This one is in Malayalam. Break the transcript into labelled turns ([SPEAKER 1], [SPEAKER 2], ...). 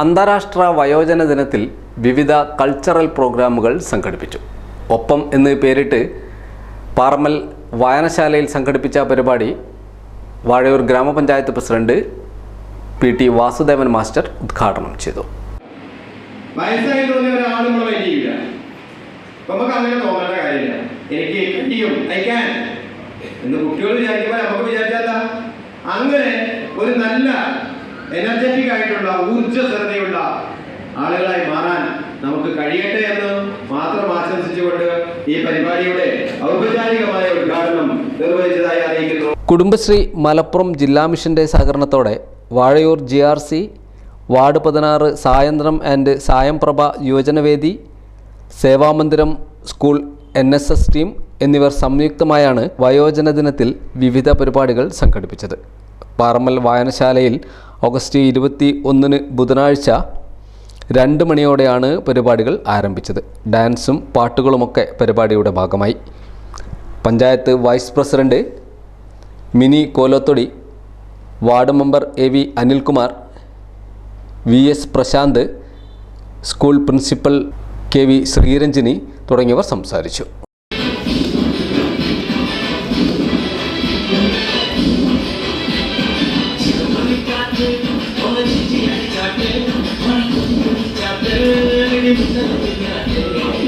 [SPEAKER 1] അന്താരാഷ്ട്ര വയോജന ദിനത്തിൽ വിവിധ കൾച്ചറൽ പ്രോഗ്രാമുകൾ സംഘടിപ്പിച്ചു. ഒപ്പം എന്ന് പേരിട്ട് പാർമൽ വായനശാലയിൽ സംഘടിപ്പിച്ച പരിപാടി വാഴയൂർ ഗ്രാമപഞ്ചായത്ത് president P T Vasudevan master ഉദ്ഘാടനം ചെയ്തു.
[SPEAKER 2] വയസ്സായി തോന്നിയ ഒരാൾ നമ്മൾ വെയിറ്റ് ചെയ്യില്ല നമുക്ക് അങ്ങനെ തോന്നേണ്ട എനിക്ക് കുട്ടികൾ അങ്ങനെ ഒരു നല്ല എനർജറ്റിക് ആയിട്ടുള്ള ഊർജസ്വലതയുള്ള ആളുകളായി മാറാൻ നമുക്ക് കഴിയട്ടെ എന്ന് മാത്രം ആശംസിച്ചുകൊണ്ട് ഈ പരിപാടിയുടെ ഔപചാരികമായ ഉദ്ഘാടനം നിർവഹിച്ചതായി അറിയിക്കുന്നു.
[SPEAKER 1] കുടുംബശ്രീ മലപ്പുറം ജില്ലാ മിഷന്റെ സഹകരണത്തോടെ Vazhayoor G R C ward പതിനാറ് സായന്ത്രം and Sayamprabha യുവജനവേദി Sevamandiram school N S S team എന്നിവർ സംയുക്തമായാണ് വയോജന ദിനത്തിൽ വിവിധ പരിപാടികൾ സംഘടിപ്പിച്ചത്. പാറമ്മൽ വായനശാലയിൽ ഓഗസ്റ്റ് ഇരുപത്തി ഒന്നിന് ബുധനാഴ്ച രണ്ട് മണിയോടെയാണ് പരിപാടികൾ ആരംഭിച്ചത്. ഡാൻസും പാട്ടുകളുമൊക്കെ പരിപാടിയുടെ ഭാഗമായി. Panchayat vice president Mini Kolothodi ward member A V Anilkumar V S Prasanth school principal K V Sreeranjini തുടങ്ങിയവർ സംസാരിച്ചു.